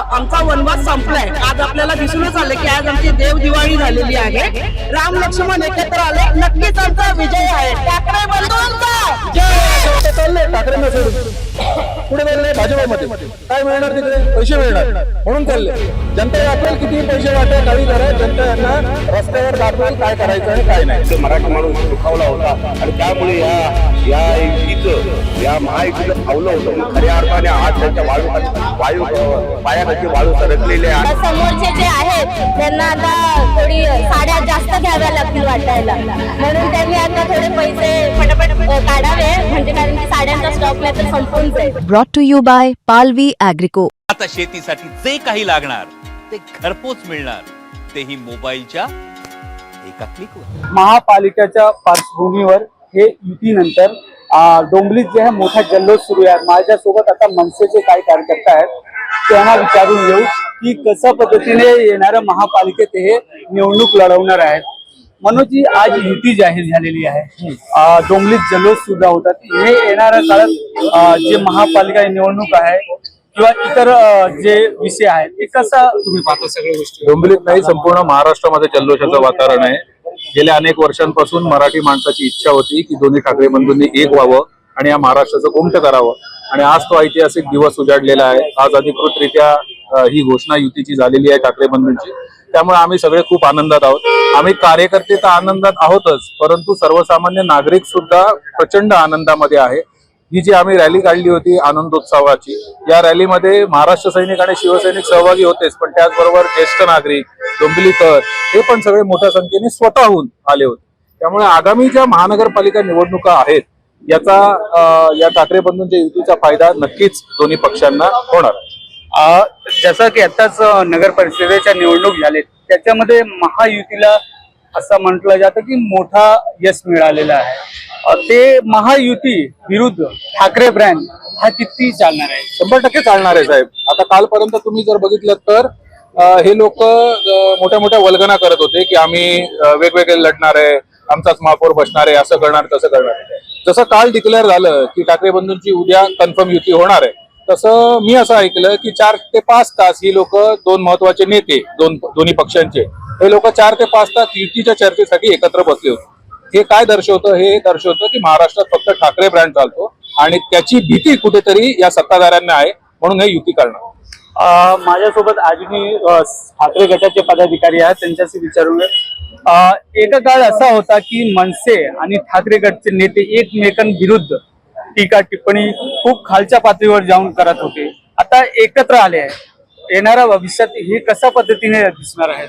आमचा वनवास संपलाय. आज आपल्याला दिसूनच आलं की आज आमची देव दिवाळी झालेली आहे. राम लक्ष्मण एकत्र आले. नक्कीच आमचा विजय आहे. ठाकरे बंधूंचा! ते पुढे चाललंय भाजपमध्ये. काय मिळणार तिकडे पैसे मिळणार. म्हणून चालले. जनता दाखवेल किती पैसे वाटेल काही करा. जनता यांना रस्त्यावर दाखवेल काय करायचं आणि काय नाही. तो मराठी माणूस दुखावला होता. आणि त्यामुळे या या युतीचं या महायुतीचं फावलं होतं. खऱ्या अर्थाने आज त्यांच्या वाळू वायू पायाखालची वाळू सरकलेली आहे. समोरचे जे आहेत त्यांना आता थोडी साड्या जास्त घ्याव्या लागतील वाटायला. म्हणून त्यांनी आता थोडे पैसे पटापट अ, काढावे. म्हणजे कारण की साड्यांचा स्टॉक नाही तर संपून brought to you by Palvi Agrico. आता शेतीसाठी जे काही लागणार ते घरपोच मिळणार. तेही मोबाईलच्या एका क्लिकवर महापालिकेच्या पार्श्वभूमीवर हे युतीनंतर अं, डोंबलीत जे आहे मोठा जल्लोष सुरू आहे. माझ्यासोबत आता मनसेचे काही कार्यकर्ते आहेत. त्यांना विचारून घेऊ की कशा पद्धतीने येणाऱ्या महापालिकेत हे निवडणूक लढवणार आहेत. मनोजी आज युती जाहीर झालेली आहे. डोंगलीत जल्लोष सुद्धा होतात. हे येणाऱ्या काळात जे महापालिका निवडणूक आहे किंवा इतर जे विषय आहेत ते कसं तुम्ही पाहता सगळ्या गोष्टी? डोंबिवलीत नाही संपूर्ण महाराष्ट्रामध्ये जल्लोषाचं वातावरण आहे. गेल्या अनेक वर्षांपासून मराठी माणसाची इच्छा होती की दोन्ही ठाकरे बंधूंनी एक व्हावं आणि या महाराष्ट्राचं कुमट करावं. आणि आज तो ऐतिहासिक दिवस उजाडलेला आहे. आज अधिकृतरित्या ही घोषणा युतीची झालेली आहे ठाकरे बंधूंची. त्यामुळे आम्ही सगळे खूप आनंदात आहोत. आम्ही कार्यकर्ते तर आनंदात आहोतच परंतु सर्वसामान्य नागरिक सुद्धा प्रचंड आनंदामध्ये आहे. ही जी आम्ही रॅली काढली होती आनंदोत्सवाची या रॅलीमध्ये महाराष्ट्र सैनिक आणि शिवसैनिक सहभागी होतेच पण त्याचबरोबर ज्येष्ठ नागरिक डोंबिवलीकर हे पण सगळे मोठ्या संख्येने स्वतःहून आले होते. त्यामुळे आगामी ज्या महानगरपालिका निवडणुका आहेत याचा या ठाकरे बंधूंच्या युतीचा फायदा नक्कीच दोन्ही पक्षांना होणार जसं की आताच नगर परिषदेच्या निवडणूक झाले त्याच्यामध्ये महायुतीला असं म्हटलं जातं की मोठा यश मिळालेला आहे. ते महायुती विरुद्ध ठाकरे ब्रँड हा किती चालणार आहे? शंभर टक्के चालणार आहे साहेब. आता कालपर्यंत तुम्ही जर बघितलं तर हे लोक मोठ्या मोठ्या वल्गना करत होते की आम्ही वेगवेगळे लढणार आहे आमचाच महापौर बसणार आहे असं करणार तसं करणार जसं काल डिक्लेअर झालं की ठाकरे बंधूंची उद्या कन्फर्म युती होणार आहे. तसं मी असं ऐकलं की चार ते पाच तास ही लोक दोन महत्त्वाचे नेते दोन दोन्ही पक्षांचे. हे लोक चार ते पाच तास युतीच्या चर्चेसाठी एकत्र बसले होते. हे काय दर्शवतं? हे दर्शवतं की महाराष्ट्रात फक्त ठाकरे ब्रँड चालतो आणि त्याची भीती कुठेतरी या सत्ताधाऱ्यांना आहे म्हणून हे युती करणार. माझ्यासोबत अजूनही ठाकरे गटाचे पदाधिकारी आहेत त्यांच्याशी विचारूया. एक एका काळ असा होता की मनसे आणि ठाकरे गटचे नेते एकमेकांविरुद्ध टीका टिप्पणी खूप खालच्या पातळीवर जाऊन करत होते. आता एकत्र आले आहे. येणाऱ्या भविष्यात हे कशा पद्धतीने दिसणार आहे?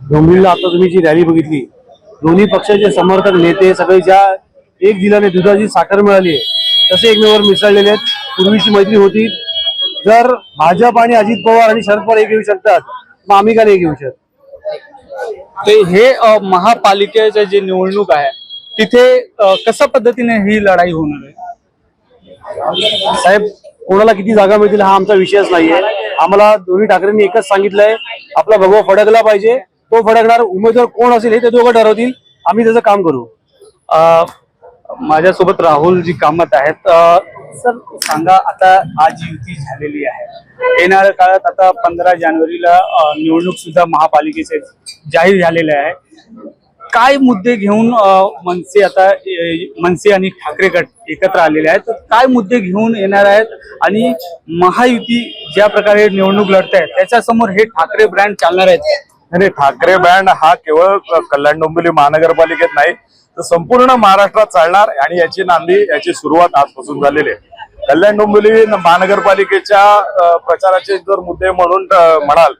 डोंबिवलीला आता तुम्ही जी रॅली बघितली दोन्ही पक्षाचे समर्थक नेते सगळे ज्या एक जिल्ह्याने दुधाची साखर मिळाली आहे तसे एकमेकावर मिसळलेले आहेत. पूर्वीची मैत्री होती. जर भाजप आणि अजित पवार आणि शरद पवार एक येऊ शकतात मग आम्ही का नाही येऊ शकत? ते हे महापालिकेचे जे निवडणूक आहे तिथे कशा पद्धतीने ही लढाई होणार आहे? साहेब कोणाला किती जागा मिळतील हा आमचा विषयच नाहीये. आम्हाला दोन्ही ठाकरेंनी एकच सांगितलंय आपला भगवा फडकला पाहिजे. तो फडकणार उमेदवार कोण असेल हे ते दोघं ठरवतील. आम्ही त्याचं काम करू. माझ्यासोबत राहुल जी कामत आहेत. सर सांगा आता आज युती झालेली आहे. येणाऱ्या काळात आता पंधरा जानेवारीला निवडणूक सुद्धा महापालिकेचे जाहीर झालेले आहे. काय मुद्दे घेऊन मनसे आता मनसे आणि ठाकरे गट एकत्र आलेले आहेत? तर काय मुद्दे घेऊन येणार आहेत? आणि महायुती ज्या प्रकारे निवडणूक लढत आहे त्याच्यासमोर हे ठाकरे ब्रँड चालणार आहेत? आणि ठाकरे ब्रँड हा केवळ कल्याण डोंबिवली महानगरपालिकेत नाही तर संपूर्ण महाराष्ट्रात चालणार आणि याची नांदी याची सुरुवात आजपासून झालेली आहे. कल्याण डोंबिवली महानगरपालिकेच्या प्रचाराचे जर मुद्दे म्हणून म्हणाल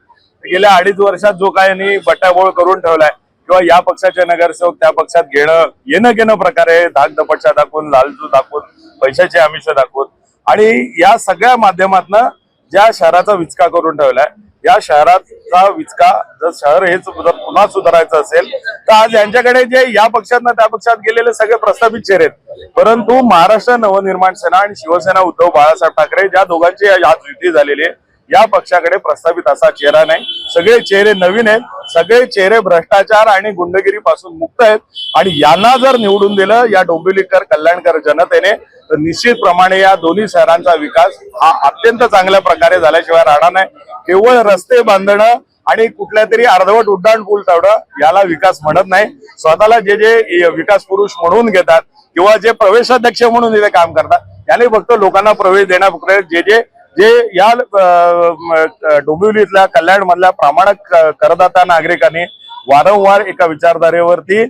गेल्या अडीच वर्षात जो काय यांनी करून ठेवलाय किंवा या पक्षाचे नगरसेवक त्या पक्षात घेणं येणं घेणं प्रकारे धाक दपटशा दाखवून लालचू दाखवून पैशाचे आमिष दाखवून आणि या सगळ्या माध्यमातनं ज्या शहराचा विचका करून ठेवलाय या शहराचा विचका जर शहर हेच जर पुन्हा सुधारायचं असेल तर आज यांच्याकडे जे या पक्षात त्या पक्षात गेलेले सगळे प्रस्थापित चेहरे आहेत. परंतु महाराष्ट्र नवनिर्माण सेना आणि शिवसेना उद्धव बाळासाहेब ठाकरे ज्या दोघांची आज युती झालेली आहे या पक्षाकडे प्रस्थापित असा चेहरा नाही. सगळे चेहरे नवीन आहेत. सगळे चेहरे भ्रष्टाचार आणि गुंडगिरी पासून मुक्त आहेत. आणि यांना जर निवडून दिलं या डोंबिवलीकर कल्याणकर जनतेने तर निश्चितप्रमाणे या दोन्ही शहरांचा विकास हा अत्यंत चांगल्या प्रकारे झाल्याशिवाय राहणार नाही. केवळ रस्ते बांधणं आणि कुठल्या तरी अर्धवट उड्डाण पूल तवडं याला विकास म्हणत नाही. स्वतःला जे जे विकास पुरुष म्हणून घेतात किंवा जे प्रवेशाध्यक्ष म्हणून इथे काम करतात याने फक्त लोकांना प्रवेश देण्यापुढे जे जे जे या अं, डोंबिवलीतल्या कल्याण मधल्या प्रामाणिक करदाता नागरिकांनी वारंवार एका विचारधारेवरती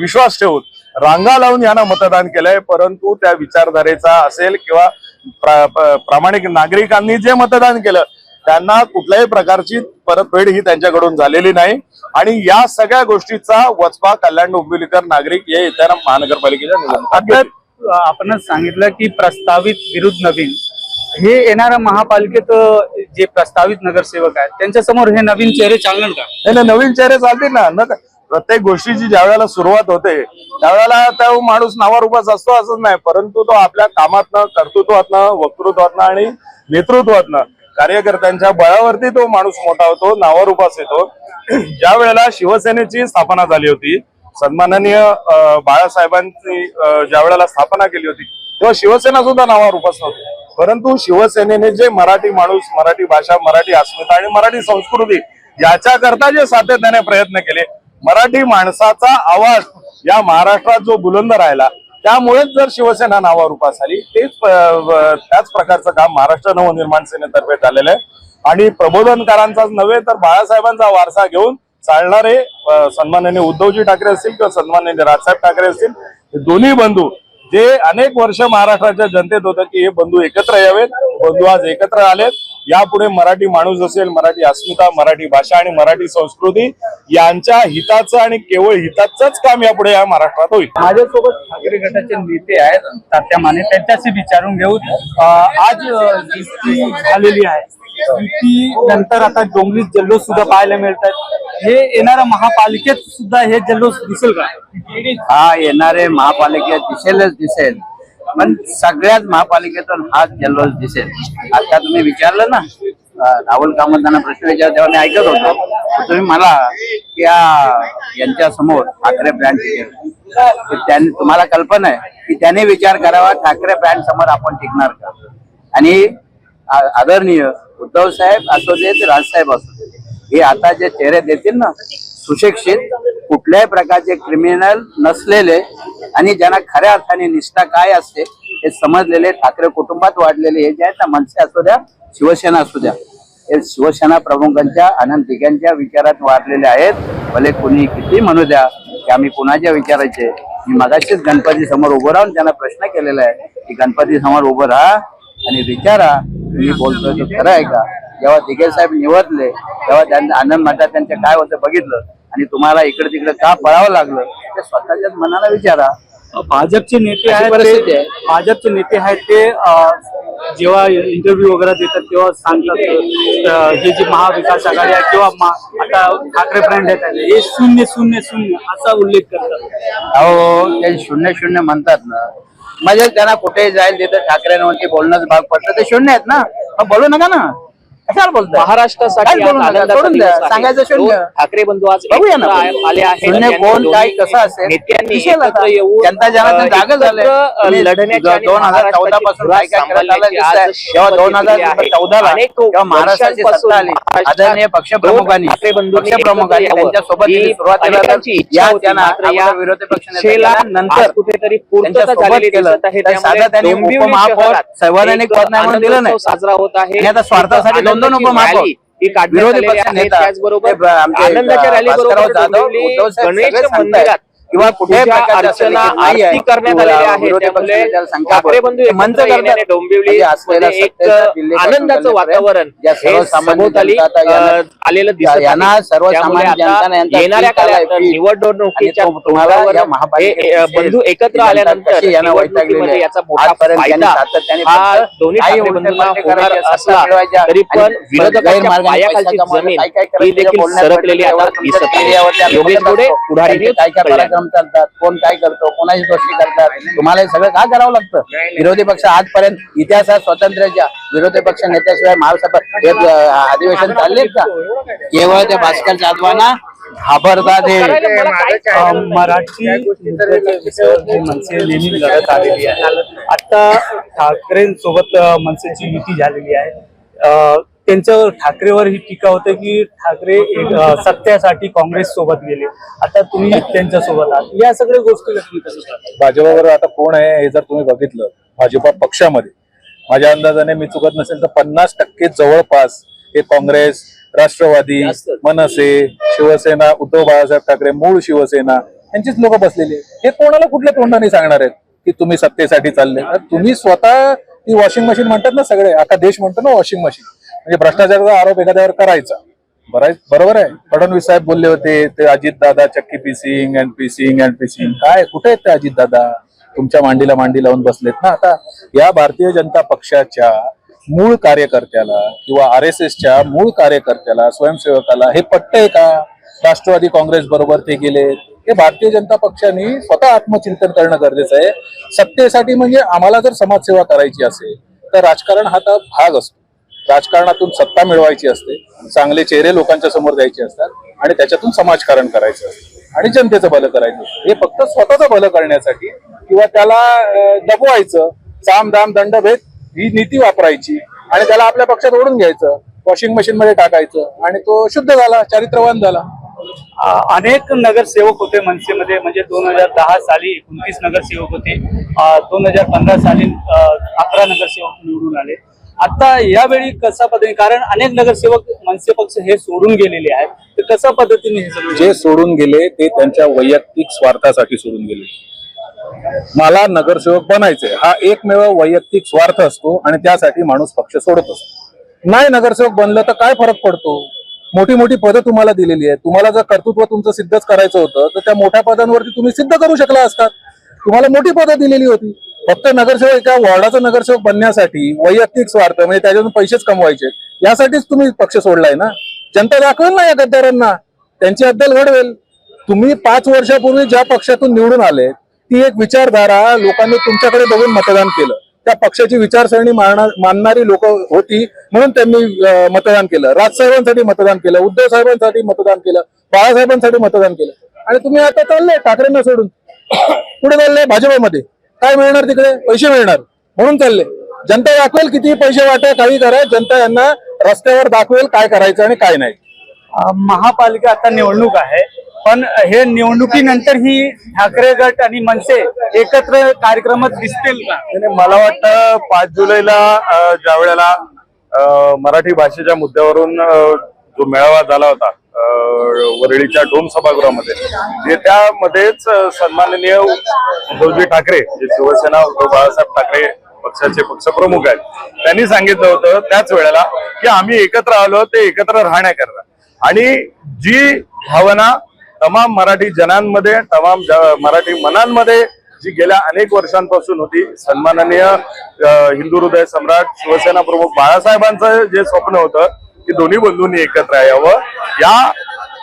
विश्वास ठेवून रांगा लावून यांना मतदान केलंय. परंतु त्या विचारधारेचा असेल किंवा प्रामाणिक नागरिकांनी जे मतदान केलं त्यांना कुठल्याही प्रकारची परतफेड ही त्यांच्याकडून झालेली नाही. आणि या सगळ्या गोष्टीचा वचपा कल्याण डोंबिवलीकर नागरिक हे येत्या महानगरपालिकेच्या आपणच सांगितलं की प्रस्तावित विरुद्ध नवीन. हे येणाऱ्या महापालिकेत जे प्रस्तावित नगरसेवक आहेत त्यांच्यासमोर हे नवीन चेहरे चालणार का? नाही नवीन चेहरे चालतील ना. न प्रत्येक गोष्टीची ज्या वेळेला सुरुवात होते त्यावेळेला तो माणूस नावारूपाच असतो असंच नाही. परंतु तो आपल्या कामातनं कर्तृत्वातनं वक्तृत्वातनं आणि नेतृत्वातनं कार्यकर्त्यांच्या बळावरती तो माणूस मोठा होतो नावारूपास येतो. ज्या वेळेला शिवसेनेची स्थापना झाली होती सन्माननीय बाळासाहेबांची ज्या वेळेला स्थापना केली होती तेव्हा शिवसेना सुद्धा नावारूपास नव्हती. परंतु शिवसेनेने जे मराठी माणूस मराठी भाषा मराठी अस्मिता आणि मराठी संस्कृती याच्याकरता जे सातत्याने प्रयत्न केले मराठी माणसाचा आवाज या महाराष्ट्रात जो बुलंद राहिला त्यामुळेच जर शिवसेना नावारूपास आली तेच त्याच प्रकारचं काम महाराष्ट्र नवनिर्माण सेनेतर्फे झालेलं आहे. आणि प्रबोधनकारांचाच नव्हे तर बाळासाहेबांचा वारसा घेऊन चालणारे अ, सन्माननीय उद्धवजी ठाकरे असतील किंवा सन्माननीय राजसाहेब ठाकरे असतील दोन्ही बंधू जे अनेक वर्ष महाराष्ट्राच्या जनतेत होतं की हे बंधू एकत्र यावेत बंधू आज एकत्र आलेत. यापुढे मराठी माणूस असेल मराठी अस्मिता मराठी भाषा आणि मराठी संस्कृती यांच्या हिताचं आणि केवळ हिताचंच काम यापुढे या महाराष्ट्रात होईल. माझ्यासोबत ठाकरे गटाचे नेते आहेत तात्या माने. त्यांच्याशी विचारून घेऊ. आज झालेली आहे. युती नंतर आता डोंगरीत जल्लोष सुद्धा पाहायला मिळतात. हे येणाऱ्या महापालिकेत सुद्धा हे जल्लोष दिसेल का? हा येणारे महापालिकेत दिसेलच दिसेल. पण सगळ्याच महापालिकेतून हाच जल्लोष दिसेल. आता तुम्ही विचारलं ना राहुल कामतांना प्रश्न विचार तेव्हा मी ऐकत होतो. तुम्ही मला की यांच्या समोर ठाकरे ब्रँड त्यांनी तुम्हाला कल्पना आहे की त्याने विचार करावा ठाकरे ब्रँड समोर आपण टिकणार का? आणि आदरणीय उद्धव साहेब असू देत राजसाहेब असू देत हे आता जे चेहरे देतील ना सुशिक्षित कुठल्याही प्रकारचे क्रिमिनल नसलेले आणि ज्यांना खऱ्या अर्थाने निष्ठा काय असते हे समजलेले ठाकरे कुटुंबात वाढलेले हे जे आहेत ना मनसे असू द्या शिवसेना असू द्या हे शिवसेना प्रमुखांच्या आनंद दिघांच्या विचारात वाढलेले आहेत. भले कुणी किती म्हणू द्या की आम्ही कुणाच्या विचाराचे मी मगाशीच गणपती समोर उभं राहून त्यांना प्रश्न केलेला आहे की गणपती समोर उभं राहा आणि विचारा मी बोलतोय तो खरं आहे का? जेव्हा दिघे साहेब निवडले तेव्हा त्यांना आनंद मठात त्यांचं काय होतं बघितलं? आणि तुम्हाला इकडे तिकडे का पळावं लागलं? ते स्वतःच्याच मनाला विचारा. भाजपचे नेते आहेत ते आहे. भाजपचे नेते आहेत ते जेव्हा इंटरव्ह्यू वगैरे देतात तेव्हा सांगतात हे जी महाविकास आघाडी आहे किंवा मा- आता ठाकरे ब्रँड आहेत हे शून्य शून्य शून्य असा उल्लेख करतात. अहो ते शून्य शून्य म्हणतात ना. म्हणजे त्यांना कुठेही जाईल तिथं ठाकरेंवरती बोलणंच भाग पडतं ते शून्य आहेत ना. बोलू नका ना. कशाला बोलताय महाराष्ट्रासाठी आज आनंदाचा सोडून द्या. दिवस आहे. सांगायचं शून्य. ठाकरे बंधू आज बघूया ना एकत्र आले आहेत शून्य त्यांनी कोण दोन्ही काय कसं असेल नेत्यांनी दिसेल आता. एकत्र येऊन जनता जनार्दन अ, जागं एकत्र, झालंय. अ, तुम्ही लढण्याची आणि दोन हजार चौदा पासून काय काय करत आलं सांभाळण्याची दिसतंय. आज जेव्हा शपथ दोन हजार अनेक जेव्हा महाराष्ट्राची वर्षांपासून सत्ता आली महाराष्ट्रात आदरणीय पक्षप्रमुखांनी दोन ठाकरे बंधूंनी पक्षप्रमुखांनी एकत्र यावं. त्यांच्यासोबत ही सुरुवातीला तर अनेकांची इच्छा या होती. त्यांना मात्र या अगोदर विरोधी नंतर कुठेतरी पूर्तता त्यांच्यासोबत झालेली केलं. दिसत आहे तर त्यामुळे साधा त्यांनी डोंबिवली उपमहापौर शहरात संवैधानिक एक पद नाही म्हणून दिलं नाही आनंदोत्सव साजरा होत आहे आणि आता स्वार्थासाठी दोन उपमहापौर रॅली ही काढण्यात आलेली आहे. त्याचबरोबर आनंदाच्या रॅली बरोबर गणेश. मंदिरात किंवा कुठे अर्चना. आरती करण्यात आलेली आहे त्यामुळे ठाकरे. बंधू मंच डोंबिवली म्हणजे एक आनंदाचं वातावरण सर्वसामान्य आलेलं दिसत यांना. सर्वसामान्य येणाऱ्या काळात. निवडणुकीच्या. बंधू एकत्र आल्यानंतर. याचा मोठा फायदा हा दोन्ही बंधूंना होणार असला तरी पण विरोधकांच्या पायाखालची जमीन ही देखील सरकलेली आता दिसत आहे योगेश. पुढारी कार्यक्रम चालतात कोण काय करतो कोणाची गोष्टी करतात तुम्हाला हे सगळं का करावं लागतं? विरोधी पक्ष आजपर्यंत इतिहासात स्वातंत्र्याच्या विरोधी पक्ष नेत्याशिवाय महासभा हे अधिवेशन चाललेत का? केवळ त्या भास्कर जाधवांना घाबरतात हे मराठी मनसे नेहमी लढत आलेली आहे. आता ठाकरेंसोबत मनसेची युती झालेली आहे. अं, त्यांच्यावर ठाकरेवर ही टीका होते की ठाकरे सत्यासाठी काँग्रेस सोबत गेले. आता तुम्ही त्यांच्यासोबत आहात. या सगळ्या पाहता? भाजपावर आता कोण आहे हे जर तुम्ही बघितलं भाजपा पक्षामध्ये माझ्या अंदाजाने मी चुकत नसेल तर पन्नास टक्के जवळपास हे काँग्रेस राष्ट्रवादी मनसे शिवसेना उद्धव बाळासाहेब ठाकरे मूळ शिवसेना यांचीच लोक बसलेली आहेत. हे कोणाला कुठल्या तोंडाने सांगणार आहेत की तुम्ही सत्तेसाठी चालले? तर तुम्ही स्वतः ती वॉशिंग मशीन म्हणतात ना सगळे अख्खा देश म्हणतो ना वॉशिंग मशीन म्हणजे भ्रष्टाचाराचा आरोप एखाद्यावर करायचा. बरोबर आहे. फडणवीस साहेब बोलले होते ते अजित दादा चक्की पी पिसिंग अँड पिसिंग अँड पिसिंग काय? कुठे आहेत ते अजित दादा? तुमच्या मांडीला मांडी लावून बसलेत ना आता. या भारतीय जनता पक्षाच्या मूळ कार्यकर्त्याला किंवा आर एस एसच्या मूळ कार्यकर्त्याला स्वयंसेवकाला हे पटतंय का? राष्ट्रवादी काँग्रेस बरोबर ते गेले. हे भारतीय जनता पक्षाने स्वतः आत्मचिंतन करणं गरजेचं आहे. सत्तेसाठी म्हणजे आम्हाला जर समाजसेवा करायची असेल तर राजकारण हा तर भाग असतो. राजकारणातून सत्ता मिळवायची असते चांगले चेहरे लोकांच्या समोर द्यायचे असतात आणि त्याच्यातून समाजकारण करायचं असतं आणि जनतेचं भलं करायचं हे फक्त स्वतःचं भलं करण्यासाठी किंवा त्याला दबवायचं साम दाम दंडभेद ही नीती वापरायची आणि त्याला आपल्या पक्षात ओढून घ्यायचं वॉशिंग मशीन मध्ये टाकायचं आणि तो शुद्ध झाला चारित्रवान झाला. अनेक नगरसेवक होते मनसेमध्ये म्हणजे दोन हजार दहा साली एकोणतीस नगरसेवक होते. दोन हजार पंधरा साली अकरा नगरसेवक निवडून आले. आता यावेळी कशा पद्धतीने कारण अनेक नगरसेवक मनसे पक्ष हे सोडून गेलेले आहेत. तर कशा पद्धतीने हे जे सोडून गेले ते त्यांच्या वैयक्तिक स्वार्थासाठी सोडून गेले. मला नगरसेवक बनायचे हा एकमेव वैयक्तिक स्वार्थ असतो आणि त्यासाठी माणूस पक्ष सोडत असतो. नाही नगरसेवक बनलं तर काय फरक पडतो? मोठी मोठी पदं तुम्हाला दिलेली आहेत. तुम्हाला जर कर्तृत्व तुमचं सिद्धच करायचं होतं तर त्या मोठ्या पदांवरती तुम्ही सिद्ध करू शकला असतात तुम्हाला मोठी पदं दिलेली होती. फक्त नगरसेवक एका वॉर्डाचा नगरसेवक बनण्यासाठी वैयक्तिक स्वार्थ म्हणजे त्याच्यातून पैसेच कमवायचे. यासाठीच तुम्ही पक्ष सोडलाय ना? जनता दाखवेल ना या गद्दारांना. त्यांची अद्दल घडवेल. तुम्ही पाच वर्षापूर्वी ज्या पक्षातून निवडून आले ती एक विचारधारा लोकांनी तुमच्याकडे बघून मतदान केलं. त्या पक्षाची विचारसरणी मानणारी लोक होती म्हणून त्यांनी मतदान केलं. राजसाहेबांसाठी मतदान केलं. उद्धव साहेबांसाठी मतदान केलं. बाळासाहेबांसाठी मतदान केलं. आणि तुम्ही आता चालले ठाकरेंना सोडून. पुढे चालले? भाजपामध्ये. काय मिळणार तिकडे? पैसे मिळणार. म्हणून चालले. जनता दाखवेल किती पैसे वाटा काही करा. जनता यांना रस्त्यावर दाखवेल काय करायचं आणि काय नाही. महापालिका आता निवडणूक आहे. पण हे निवडणुकीनंतर ही ठाकरे गट आणि मनसे एकत्र कार्यक्रमात दिसतील का? मला वाटतं पाच जुलैला ज्या वेळेला मराठी भाषेच्या मुद्द्यावरून जो मेळावा झाला होता वरळीच्या डोम सभागृहामध्ये. येत्यामध्येच सन्माननीय उद्धवजी ठाकरे जे शिवसेना उद्धव बाळासाहेब ठाकरे पक्षाचे पक्षप्रमुख आहेत त्यांनी सांगितलं होतं त्याच वेळेला की आम्ही एकत्र आलो ते एकत्र राहण्याकरता आणि जी भावना तमाम मराठी जनांमध्ये तमाम मराठी मनांमध्ये जी गेल्या अनेक वर्षांपासून होती सन्माननीय हिंदू हृदय सम्राट शिवसेना प्रमुख बाळासाहेबांचं जे स्वप्न होतं की दोन्ही बंधूंनी एकत्र यावं. या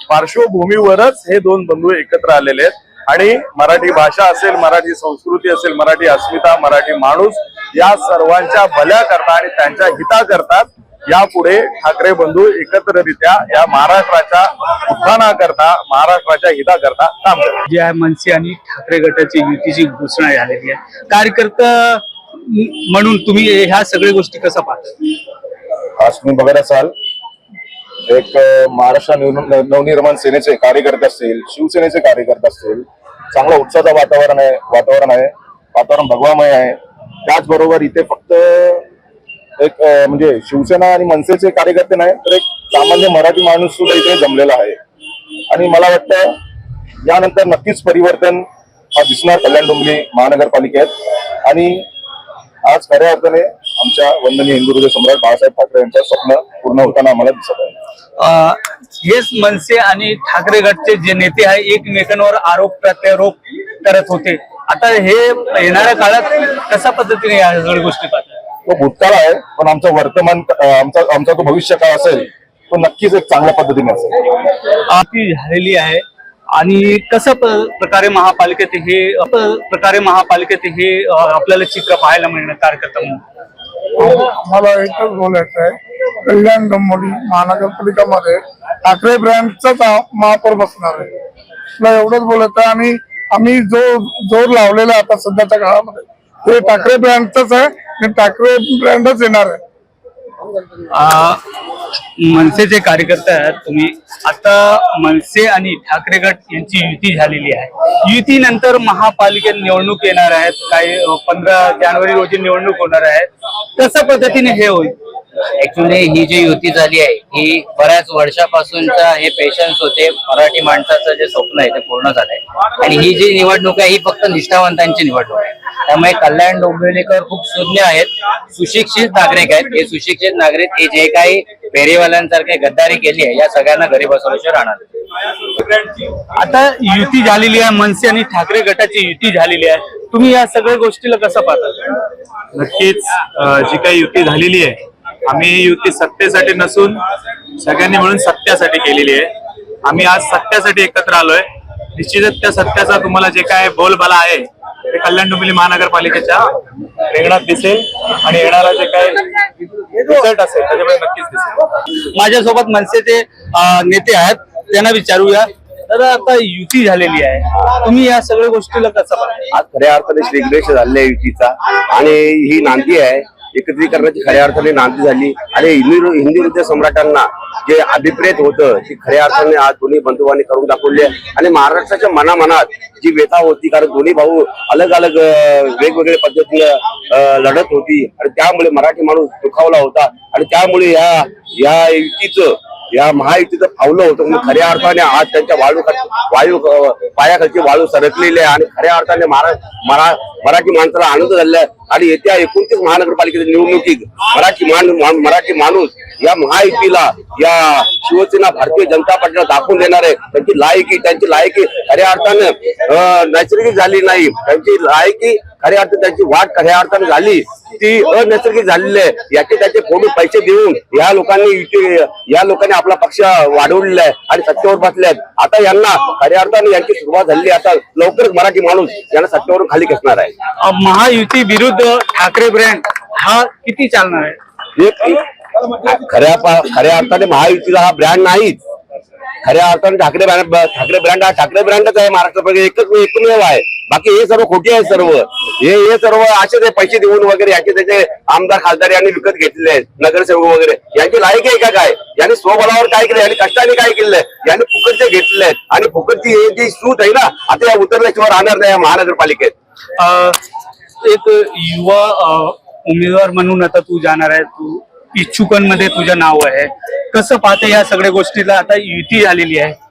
पार्श्वभूमीवरच हे दोन बंधू एकत्र आलेले आहेत. आणि मराठी भाषा असेल मराठी संस्कृती असेल मराठी अस्मिता मराठी माणूस या सर्वांच्या भल्या करता आणि त्यांच्या हिता करतात यापुढे ठाकरे बंधू एकत्ररित्या या महाराष्ट्राच्या उत्थानाकरता महाराष्ट्राच्या हिताकरता काम करतात जे आहे मनसे आणि ठाकरे गटाची युतीची घोषणा झालेली आहे. कार्यकर्ता म्हणून तुम्ही ह्या सगळ्या गोष्टी कसा पाहता? आज तुम्ही बघत असाल एक महाराष्ट्र नवनिर्माण सेनेचे कार्यकर्ते असतील शिवसेनेचे कार्यकर्ते असतील चांगलं उत्साहाचं वातावरण आहे वातावरण आहे वातावरण भगवामय आहे. त्याचबरोबर इथे फक्त एक म्हणजे शिवसेना आणि मनसेचे कार्यकर्ते नाही तर एक सामान्य मराठी माणूस सुद्धा इथे जमलेला आहे. आणि मला वाटतं यानंतर नक्कीच परिवर्तन हा दिसणार. कल्याण डोंबिवली महानगरपालिकेत. आणि आज खऱ्या अर्थाने आमच्या वंदनीय हिंदू हृदय सम्राट बाळासाहेब ठाकरे यांचं स्वप्न पूर्ण होताना आम्हाला दिसत आहे. हेच मनसे आणि ठाकरे गटचे जे नेते आहे एकमेकांवर आरोप प्रत्यारोप करत होते. आता हे येणाऱ्या काळात कशा पद्धतीने या सगळ्या गोष्टी तो भूतकाळ आहे पण आमचं वर्तमान आमचा आमचा तो भविष्य काळ असेल तो नक्कीच एक चांगल्या पद्धतीने असेल. आपली झालेली आहे आणि कसं प्रकारे महापालिकेत हे प्रकारे महापालिकेत हे आपल्याला चित्र पाहायला मिळणार कार्यकर्ता म्हणून? मला एकच बोलायचं आहे कल्याण डोंबिवली महानगरपालिकामध्ये ठाकरे ब्रँडचाच महापौर बसणार आहे. मला एवढंच बोलायचं आहे आणि आम्ही जो जोर लावलेला आहे आता सध्याच्या काळामध्ये ते ठाकरे ब्रँडचाच आहे आणि ठाकरे ब्रँडच येणार आहे. मनसेचे कार्यकर्ते आहेत तुम्ही आता मनसे आणि ठाकरे गट यांची युती झालेली आहे. युतीनंतर महापालिकेत निवडणूक येणार आहेत. काही पंधरा जानेवारी रोजी निवडणूक होणार आहे. कशा पद्धतीने हे होईल? ऍक्च्युली ही जी युती झाली आहे ही बऱ्याच वर्षापासूनचा हे पेशन्स होते मराठी माणसाचं जे स्वप्न आहे ते पूर्ण झालंय. आणि ही जी निवडणूक आहे ही फक्त निष्ठावंतांची निवडणूक आहे. त्यामुळे कल्याण डोंबिवलीकर खूप सुज्ञ आहेत सुशिक्षित नागरिक आहेत. हे सुशिक्षित नागरिक हे जे काही फेरीवाल्यांसारखे गद्दारी केली आहे या सगळ्यांना घरी बसवल्याशिवाय राहणार आता युती झालेली आहे मनसे आणि ठाकरे गटाची युती झालेली आहे. तुम्ही या सगळ्या गोष्टीला कसं पाहता? नक्कीच जी काही युती झालेली आहे आम्ही ही युती सत्तेसाठी नसून सगळ्यांनी मिळून सत्यासाठी केलेली आहे. आम्ही आज सत्यासाठी एकत्र आलोय. निश्चितच त्या सत्याचा तुम्हाला जे काय बोलबाला आहे ते कल्याण डोंबिवली महानगरपालिकेच्या रिंगणात दिसेल आणि येणारा जे काय रिझल्ट असेल त्याच्यामध्ये नक्कीच दिसेल. माझ्यासोबत मनसेचे नेते आहेत त्यांना विचारूया. तर आता युती झालेली आहे. तुम्ही या सगळ्या गोष्टीला कसं पाहता? आज खऱ्या अर्थाने श्रीगणेश झालेला आहे युतीचा आणि ही नांदी आहे. एकत्रीकरणाची खऱ्या अर्थाने नांदी झाली. आणि हिंदी हिंदी नृत्य सम्राटांना जे अभिप्रेत होतं ती खऱ्या अर्थाने आज दोन्ही बंधुबांनी करून दाखवली आणि महाराष्ट्राच्या मनामनात जी व्यथा होती कारण दोन्ही भाऊ अलग अलग वेगवेगळ्या पद्धतीने लढत होती. आणि त्यामुळे मराठी माणूस दुखावला होता. आणि त्यामुळे या या युतीचं या महायुतीचं फावलं होतं. म्हणून खऱ्या अर्थाने आज त्यांच्या वाळू वायू पायाखालची वाळू सरकलेली आहे आणि खऱ्या अर्थाने मरा मराठी माणसाला आनंद झालेला आहे. आणि येत्या एकोणतीस महानगरपालिकेच्या निवडणुकीत मराठी मान मराठी माणूस या महायुतीला या शिवसेना भारतीय जनता पार्टीला दाखवून देणार आहे. त्यांची लायकी त्यांची लायकी खऱ्या अर्थानं नैसर्गिक झाली नाही. त्यांची लायकी खऱ्या अर्थाने त्यांची वाट खऱ्या अर्थाने झाली. ती अनैसर्गिक झालेली आहे. याचे त्याचे फोडून पैसे देऊन या लोकांनी युती या लोकांनी आपला पक्ष वाढवलेला आहे आणि सत्तेवर बसले आहेत. आता यांना खऱ्या अर्थाने यांची सुरुवात झाली. आता लवकरच मराठी माणूस यांना सत्तेवरून खाली खेचणार आहे. महायुती विरुद्ध ठाकरे ब्रँड हा किती चालणार आहे? खऱ्या खऱ्या अर्थाने महायुतीचा हा ब्रँड नाहीच खऱ्या अर्थाने ठाकरे ब्रँड ठाकरे ब्रँड हा ठाकरे ब्रँडच आहे. महाराष्ट्रामध्ये एकच एकमेव आहे. बाकी हे सर्व खोटी आहे सर्व. हे हे सर्व असे ते पैसे देऊन वगैरे याचे त्याचे आमदार खासदार यांनी विकत घेतलेले आहेत. नगरसेवक वगैरे. यांची लायक आहे का काय? यांनी स्वबलावर काय केलं यांनी कष्टाने काय केलंय? यांनी फुकटचे घेतलेले आहेत. आणि फुकटची हे जी सूट आहे ना आता या उतरल्याशिवाय राहणार नाही या महानगरपालिकेत. अं, एक युवा उमेदवार म्हणून आता तू जाणार आहे. तू इच्छुकांमध्ये तुझं नाव आहे. कसं पाहते या सगळ्या गोष्टीला? आता युती आलेली आहे.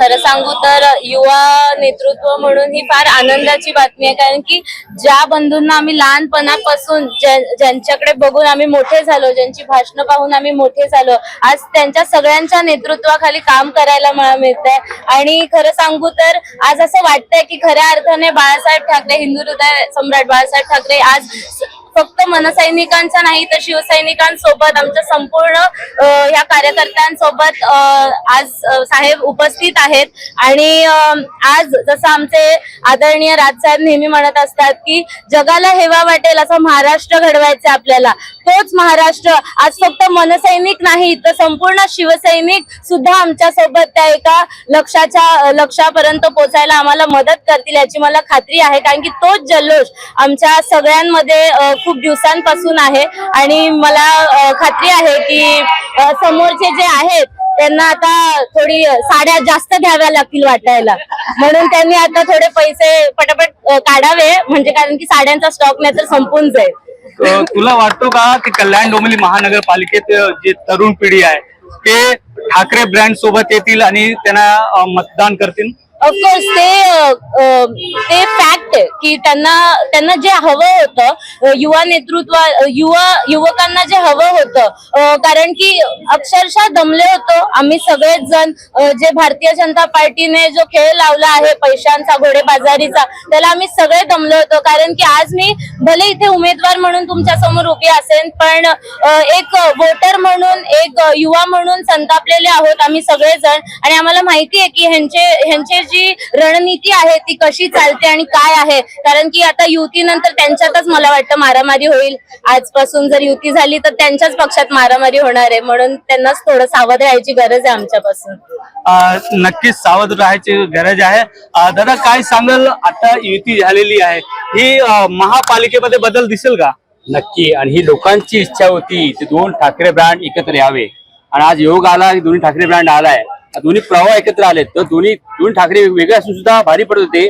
खरं सांगू तर युवा नेतृत्व म्हणून ही फार आनंदाची बातमी आहे. कारण की ज्या बंधूंना आम्ही लहानपणापासून ज्यांच्याकडे बघून आम्ही मोठे झालो ज्यांची भाषणं पाहून आम्ही मोठे झालो आज त्यांच्या सगळ्यांच्या नेतृत्वाखाली काम करायला मला आहे आणि खरं सांगू तर आज असं वाटतंय की खऱ्या अर्थाने बाळासाहेब ठाकरे हिंदू हृदय सम्राट बाळासाहेब ठाकरे आज फक्त मनसैनिकांच्या नाही तर शिवसैनिकांसोबत आमच्या संपूर्ण ह्या कार्यकर्त्यांसोबत आज साहेब उपस्थित आहेत. आणि आज जसं आमचे आदरणीय राजसाहेब नेहमी म्हणत असतात की जगाला हेवा वाटेल असा महाराष्ट्र घडवायचा आपल्याला. तोच महाराष्ट्र. आज फक्त मनसैनिक नाही तर संपूर्ण शिवसैनिक सुद्धा आमच्यासोबत त्या एका लक्षाच्या लक्षापर्यंत पोहोचायला आम्हाला मदत करतील याची मला खात्री आहे. कारण की तोच जल्लोष आमच्या सगळ्यांमध्ये खूप दिवसांपासून आहे. आणि मला खात्री आहे की समोरचे जे आहेत त्यांना आता थोडी साड्या जास्त घ्याव्या लागतील वाटायला. म्हणून त्यांनी आता थोडे पैसे पटापट काढावे. म्हणजे कारण की साड्यांचा स्टॉक नाही तर संपून जाईल. तुला वाटतो का की कल्याण डोंबिवली महानगरपालिकेत जे तरुण पिढी आहे ते ठाकरे ब्रँड सोबत येतील आणि त्यांना मतदान करतील? ऑफकोर्स ते ते फॅक्ट की त्यांना त्यांना जे हवं होतं युवा नेतृत्व युवा युवकांना जे हवं होतं कारण की अक्षरशः दमले होतो आम्ही सगळेच जण जे भारतीय जनता पार्टीने जो खेळ लावला आहे पैशांचा घोडेबाजारीचा त्याला आम्ही सगळे दमलो होतो. कारण की आज मी भले इथे उमेदवार म्हणून तुमच्यासमोर उभी असेल पण एक वोटर म्हणून एक युवा म्हणून संतापलेले आहोत आम्ही सगळेजण. आणि आम्हाला माहिती आहे की ह्यांचे ह्यांचे जी रणनीती आहे ती कशी चालते आणि काय आहे? कारण की आता युतीनंतर त्यांच्यातच मला वाटतं मारामारी होईल. आजपासून जर युती झाली तर त्यांच्याच पक्षात मारामारी होणार आहे. म्हणून त्यांनाच थोडं सावध राहायची गरज आहे आमच्यापासून. अ, नक्कीच सावध राहायची गरज आहे. दादा काय सांगाल? आता युती झालेली आहे. ही महापालिकेमध्ये बदल दिसेल का? नक्की. आणि ही लोकांची इच्छा होती. की दोन ठाकरे ब्रँड एकत्र यावे. आणि आज योग आला की दोन्ही ठाकरे ब्रँड आलाय. दोन्ही प्रवाह एकत्र आले तर दोन्ही दोन ठाकरे वेगळे असून सुद्धा भारी पडत होते.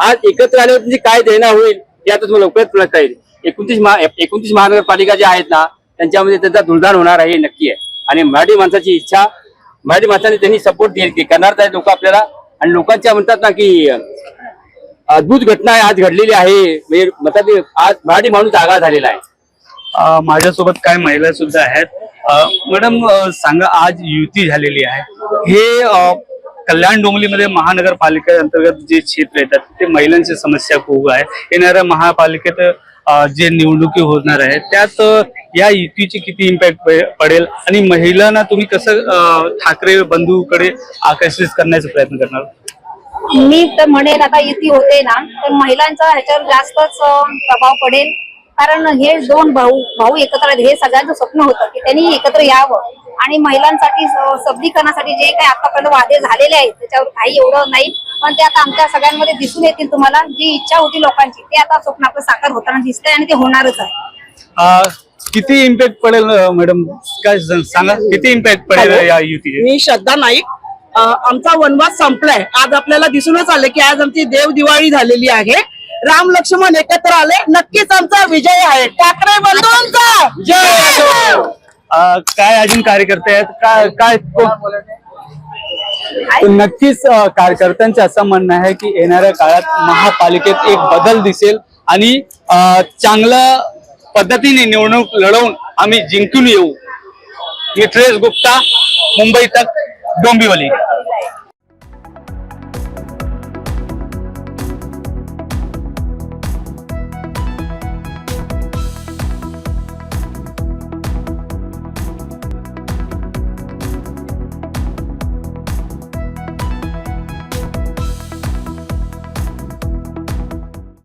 आज एकत्र आल्यावर म्हणजे काय देणं होईल हे आता तुम्हाला लवकरच कळत येईल एकोणतीस एकोणतीस महानगरपालिका ज्या आहेत ना त्यांच्यामध्ये त्यांचा धुळधाण होणार आहे हे नक्की आहे. आणि मराठी माणसाची इच्छा मराठी माणसाने त्यांनी सपोर्ट दिली करणार आहेत लोक आपल्याला. आणि लोकांच्या म्हणतात ना की अद्भुत घटना आज घडलेली आहे. म्हणजे म्हणतात आज मराठी माणूस जागा झालेला आहे. माझ्यासोबत काय महिला सुद्धा आहेत. मॅडम सांगा आज युती झालेली आहे. हे कल्याण डोंगलीमध्ये महानगरपालिके अंतर्गत जे क्षेत्र येतात ते महिलांची समस्या खूप आहे. येणाऱ्या महापालिकेत जे निवडणुकी होणार आहे त्यात या युतीची किती इम्पॅक्ट पडेल? आणि महिलांना तुम्ही कसं ठाकरे बंधूकडे आकर्षित करण्याचा प्रयत्न करणार? मी तर म्हणेन आता युती होते ना तर महिलांचा ह्याच्यावर जास्तच प्रभाव पडेल. कारण हे दोन भाऊ भाऊ एकत्र आहेत. हे सगळ्यांचं स्वप्न होतं की त्यांनी एकत्र यावं. आणि महिलांसाठी सबलीकरणासाठी जे काही आतापर्यंत वादे झालेले आहेत त्याच्यावर काही एवढं नाही. पण ते आता आमच्या सगळ्यांमध्ये दिसून येतील तुम्हाला. जी इच्छा होती लोकांची ते आता स्वप्न आपलं साकार होताना दिसतंय आणि ते होणारच आहे. किती इम्पॅक्ट पडेल मॅडम काय सांगा किती इम्पॅक्ट पडेल या युतीचे? मी श्रद्धा नाईक. आमचा वनवास संपलाय. आज आपल्याला दिसूनच आलं की आज आमची देव दिवाळी झालेली आहे. राम लक्ष्मण एकत्र आले. नक्कीच आमचा विजय आहे. ठाकरे बंधूंचा! जय अ, काय अजून कार्यकर्ते आहेत? काय काय को- नक्कीच अ, कार्यकर्त्यांचं असं म्हणणं आहे की येणाऱ्या काळात महापालिकेत एक बदल दिसेल आणि अ, चांगल्या पद्धतीने निवडणूक लढवून आम्ही जिंकून येऊ. मी गुप्ता मुंबई तक डोंबिवली.